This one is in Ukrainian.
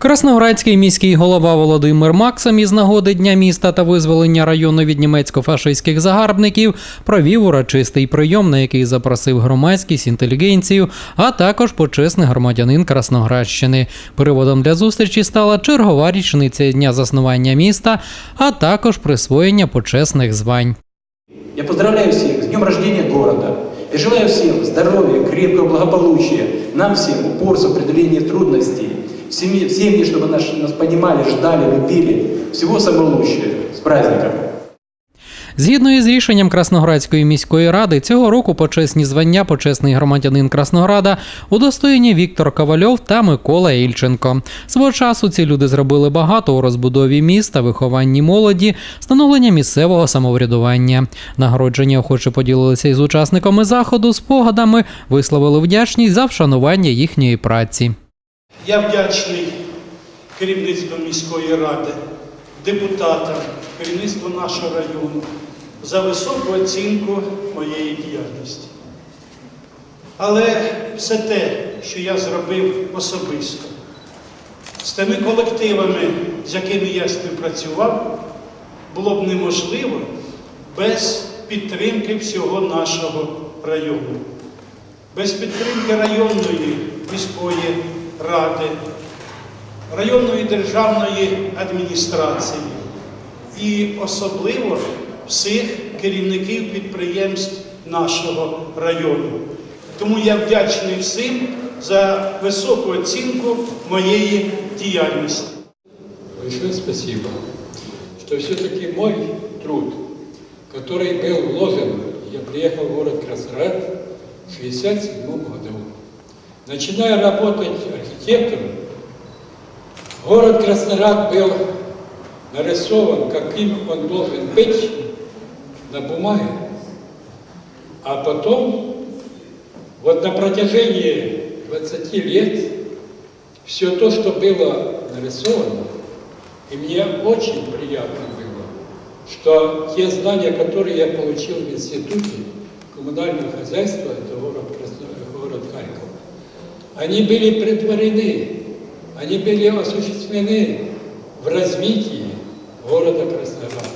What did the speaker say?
Красноградський міський голова Володимир Максим із нагоди Дня міста та визволення району від німецько-фашистських загарбників провів урочистий прийом, на який запросив громадськість, інтелігенцію, а також почесний громадянин Красноградщини. Приводом для зустрічі стала чергова річниця дня заснування міста, а також присвоєння почесних звань. Я поздравляю всех с днем рождения города. Я желаю всем здоровья, крепкого благополучия, нам всем упорства, преодоления трудностей, семье, в чтобы нас, нас понимали, ждали, любили. Всего самого лучшего. С праздником! Згідно із рішенням Красноградської міської ради, цього року почесні звання почесний громадянин Краснограда удостоєні Віктор Ковальов та Микола Ільченко. Свого часу ці люди зробили багато у розбудові міста, вихованні молоді, становлення місцевого самоврядування. Нагородження охоче поділилися із учасниками заходу, спогадами, висловили вдячність за вшанування їхньої праці. Я вдячний керівництву міської ради, депутатам, керівництву нашого району за високу оцінку моєї діяльності. Але все те, що я зробив особисто, з тими колективами, з якими я співпрацював, було б неможливо без підтримки всього нашого району, без підтримки районної міської ради, районної державної адміністрації і особливо всіх керівників підприємств нашого району. Тому я вдячний всім за високу оцінку моєї діяльності. Большое спасибо, что все-таки мой труд, который был вложен, я приехал в город Красноград в 1967 году. Начиная работать архитектором, город Красноград был нарисован, каким он должен быть на бумаге. А потом, вот на протяжении 20 лет, все то, что было нарисовано, и мне очень приятно было, что те знания, которые я получил в институте коммунального хозяйства, это город, Красно- город Харьков, они были притворены, они были осуществлены в развитии города Краснодара.